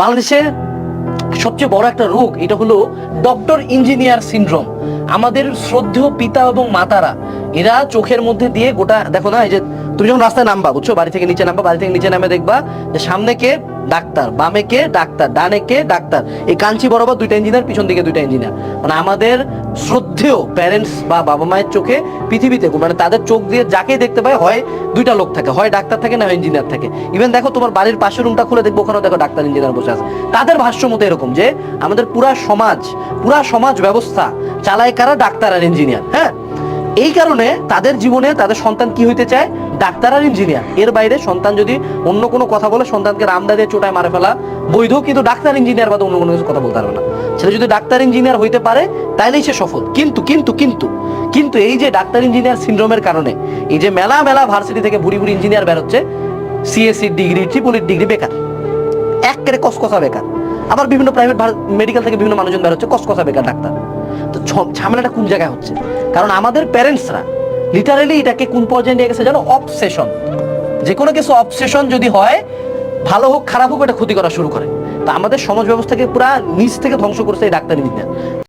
বাংলাদেশের সবচেয়ে বড় একটা রোগ, এটা হলো ডক্টর ইঞ্জিনিয়ার সিন্ড্রোম। আমাদের শ্রদ্ধেয় পিতা এবং মাতারা, এরা চোখের মধ্যে দিয়ে গোটা, দেখো না, এই যে তুমি যখন রাস্তায় নামবা, বুঝছ? বাড়ি থেকে নিচে নামবা, বাড়ি থেকে নিচে নামে দেখবা যে সামনে কে ডাক্তার, বামে কে? ডাক্তার, ডানে কে? ডাক্তার। এই কাঞ্চি বরাবর দুইটা ইঞ্জিনিয়ার পিছন দিকে দুইটা ইঞ্জিনিয়ার মানে আমাদের শ্রদ্ধেয় প্যারেন্টস বা বাবা মায়ের চোখে পৃথিবীতে মানে তাদের চোখ দিয়ে যাকে দেখতে পায়, হয় দুইটা লোক থাকে। হয় ডাক্তার থাকে না, হয় ইঞ্জিনিয়ার থাকে। ইভেন দেখো তোমার বাড়ির পাশের রুমটা খুলে দেখব ওখানে দেখো ডাক্তার ইঞ্জিনিয়ার বসে আছে। তাদের ভাষ্য মতো এরকম যে, আমাদের পুরা সমাজ পুরা সমাজ ব্যবস্থা চালায় কারা? ডাক্তার আর ইঞ্জিনিয়ার হ্যাঁ? এই কারণে তাদের জীবনে তাদের সন্তান কি হইতে চায়? ডাক্তার আর ইঞ্জিনিয়ার। এর বাইরে সন্তান যদি অন্য কোনো কথা বলে, সন্তানকে রামদা দিয়ে চোটায় মারে ফেলা বৈধ কিন্তু ডাক্তার, ইঞ্জিনিয়ার বাদে অন্য কোনো কিছু কথা বলতে পারবে না। ছেলে যদি ডাক্তার, ইঞ্জিনিয়ার হইতে পারে, তাইলেই সে সফল। কিন্তু কিন্তু কিন্তু কিন্তু এই যে ডাক্তার, ইঞ্জিনিয়ার সিন্ড্রোমের কারণে, এই যে মেলা মেলা ভার্সিটি থেকে বুড়ি বুড়ি ইঞ্জিনিয়ার বেরোচ্ছে সিএসসি ডিগ্রি ট্রিপলির ডিগ্রি বেকার। এক কেড়ে কসকসা বেকার। আবার বিভিন্ন প্রাইভেট মেডিকেল থেকে বিভিন্ন মানুষজন বেরোচ্ছে, কসকসা বেকার ডাক্তার। তো ঝামেলাটা কোন জায়গায় হচ্ছে? কারণ আমাদের প্যারেন্টসরা লিটারেলি এটাকে কোন পর্যায়ে নিয়ে গেছে জানো? অবসেশন যে কোনো কিছু অবসেশন যদি হয়, ভালো হোক, খারাপ হোক, এটা ক্ষতি করা শুরু করে। তা আমাদের সমাজ ব্যবস্থাকে পুরা নিচ থেকে ধ্বংস করছে এই ডাক্তারি ইঞ্জিনিয়ার